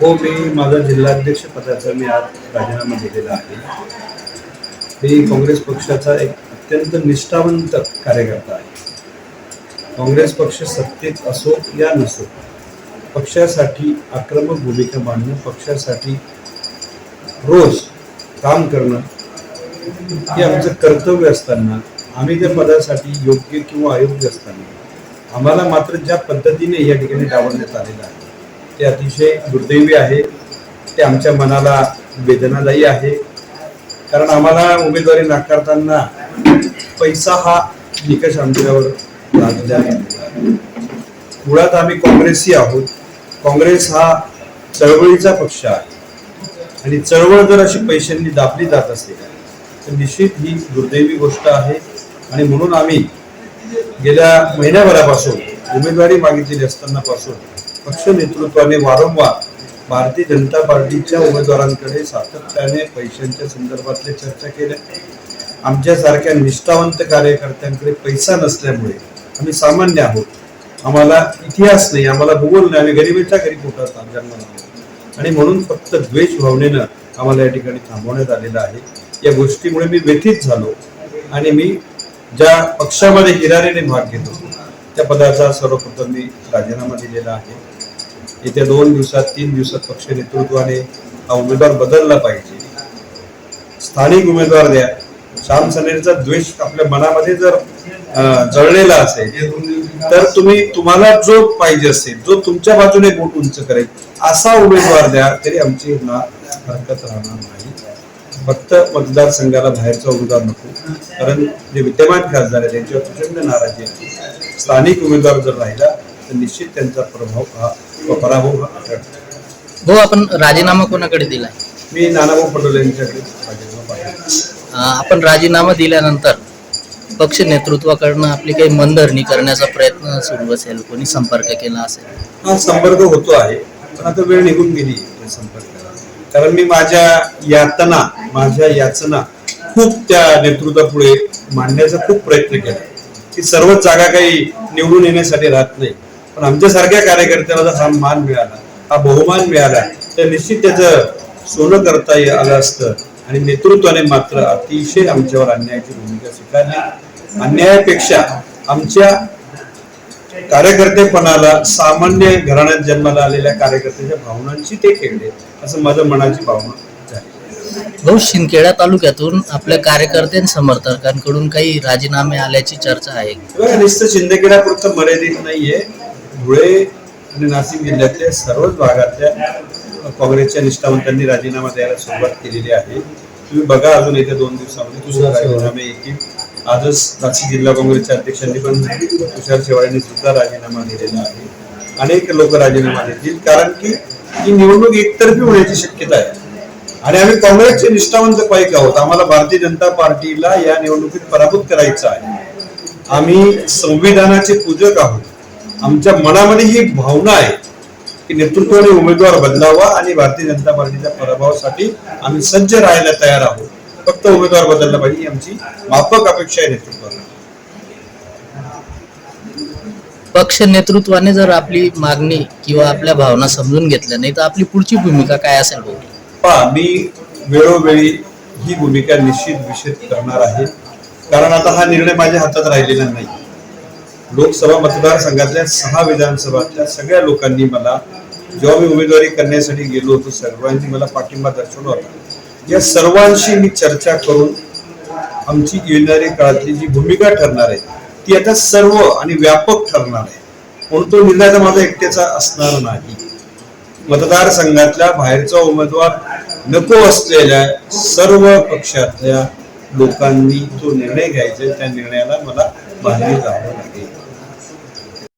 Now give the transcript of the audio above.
हो मी माझा जिल्हाध्यक्ष पदाचा मी आज राजीनामा दिलेला आहे. मी काँग्रेस पक्षाचा एक अत्यंत निष्ठावंत कार्यकर्ता आहे. काँग्रेस पक्ष सत्तेत असो या नसो पक्षासाठी आक्रमक भूमिका मांडणं पक्षासाठी रोज काम करणं हे आमचं कर्तव्य असताना आम्ही त्या पदासाठी योग्य किंवा अयोग्य असताना आम्हाला मात्र ज्या पद्धतीने या ठिकाणी डावलण्यात आलेलं आहे ते अतिशय दुर्दैवी आहे. ते आमच्या मनाला वेदनादायी आहे. कारण आम्हाला उमेदवारी नाकारताना पैसा हा निकष आमच्यावर लागलेला आहे. मुळात आम्ही काँग्रेसी आहोत. काँग्रेस हा चळवळीचा पक्ष आहे. आणि चळवळ जर अशी पैशांनी दाबली जात असेल तर निश्चित ही दुर्दैवी गोष्ट आहे. आणि म्हणून आम्ही गेल्या महिन्याभरापासून उमेदवारी मागितलेली असतानापासून पक्ष नेतृत्वाने वारंवार भारतीय जनता पार्टीच्या उमेदवारांकडे सातत्याने पैशांच्या संदर्भातले चर्चा केल्या. आमच्यासारख्या निष्ठावंत कार्यकर्त्यांकडे पैसा नसल्यामुळे आम्ही सामान्य आहोत. आम्हाला इतिहास नाही आम्हाला भूगोल नाही आम्ही गरिबीच्या घरी पोटात जन्माला आणि म्हणून फक्त द्वेष भावनेनं आम्हाला या ठिकाणी थांबवण्यात आलेलं आहे. या गोष्टीमुळे मी व्यथित झालो आणि मी ज्या पक्षामध्ये हिरारीने भाग घेत होतो त्या पदाचा सर्वप्रथम मी राजीनामा दिलेला आहे. येत्या दोन दिवसात तीन दिवसात पक्ष नेतृत्वाने हा उमेदवार बदलला पाहिजे. स्थानिक उमेदवार द्या. श्याम सनेरचा द्वेष आपल्या मनामध्ये जर जळलेला असेल तर तुम्ही तुम्हाला जो पाहिजे असेल जो तुमच्या बाजूने बोट उंच करेल असा उमेदवार द्या तरी आमची ना हरकत राहणार नाही. फक्त मतदारसंघाला बाहेरचा उमेदवार नको. कारण जे विद्यमान खासदार आहेत त्यांच्यावर प्रचंड नाराजी आहे. स्थानिक उमेदवार जर राहिला तर निश्चित त्यांचा प्रभाव हा पराभव हा ठरतो. भाऊ आपण राजीनामा कोणाकडे दिलाय? मी नानाभाऊ पटोले यांच्याकडे राजीनामा आपण राजीनामा दिल्यानंतर पक्ष नेतृत्वाकडनं आपली काही मनधरणी करण्याचा प्रयत्न सुरू असेल? कोणी संपर्क केला असेल? हा संपर्क होतो आहे पण आता वेळ निघून गेली या संपर्काला कारण मी माझ्या यातना माझ्या याचना खूप त्या नेतृत्वापुढे मांडण्याचा खूप प्रयत्न केला. की सर्वच जागा काही निवडून येण्यासाठी राहत नाही. पण आमच्यासारख्या कार्यकर्त्याला जर हा मान मिळाला हा बहुमान मिळाला. तर निश्चित त्याचं सोनं करता आलं असतं आणि नेतृत्वाने मात्र अतिशय आमच्यावर अन्यायाची भूमिका स्वीकारली. अन्यायापेक्षा आमच्या कार्यकर्तेपणाला सामान्य घराण्यात जन्माला आलेल्या कार्यकर्त्याच्या भावनांची ते खेळले असं माझं मनाची भावना भाऊ शिंदखेडा तालुक्यातून आपल्या कार्यकर्ते समर्थकांकडून काही राजीनामे आल्याची चर्चा आहे. नुसतं शिंदखेड्यापुरतं मर्यादित नाहीये. धुळे आणि नाशिक जिल्ह्यातल्या सर्वच भागातल्या काँग्रेसच्या निष्ठावंतांनी राजीनामा द्यायला सुरुवात केलेली आहे. तुम्ही बघा अजून येत्या दोन दिवसामध्ये तुषार राजीनामे येतील आजच नाशिक जिल्हा काँग्रेसच्या अध्यक्षांनी पण तुषार शेवाळेंनी सुद्धा राजीनामा दिलेला आहे. अनेक लोक राजीनामा देतील. कारण की ही निवडणूक एकतर्फी होण्याची शक्यता आहे. आणि आम्ही काँग्रेसचे निष्ठावंत पाईक आहोत. आम्हाला भारतीय जनता पार्टीला या निवडणुकीत पराभूत करायचं आहे. आम्ही संविधानाचे पूजक आहोत. आमच्या मनामध्ये ही भावना आहे की नेतृत्वाने उमेदवार बदलावा आणि भारतीय जनता पार्टीच्या पराभवासाठी आम्ही सज्ज राहायला तयार आहोत. फक्त उमेदवार बदलला पाहिजे ही आमची माफक अपेक्षा आहे नेतृत्वाला. पक्ष नेतृत्वाने जर आपली मागणी किंवा आपल्या भावना समजून घेतल्या नाही तर आपली पुढची भूमिका काय असेल भाऊ? पहा मी वेळोवेळी ही भूमिका निश्चित विषित करणार आहे. कारण आता हा निर्णय माझ्या हातात राहिलेला नाही. लोकसभा मतदारसंघातल्या सहा विधानसभातल्या सगळ्या लोकांनी मला जेव्हा मी उमेदवारी करण्यासाठी गेलो होतो सर्वांनी मला पाठिंबा दर्शवला होता. या सर्वांशी मी चर्चा करून आमची येणारी काळातली जी भूमिका ठरणार आहे ती आता सर्व आणि व्यापक ठरणार आहे. म्हणून तो निर्णय माझा एकट्याचा असणार नाही. मतदारसंघातल्या बाहेरचा उमेदवार नको असलेल्या सर्व पक्षातल्या लोकांनी तो निर्णय घ्यायचा त्या निर्णयाला मला बाहेर जावं लागेल.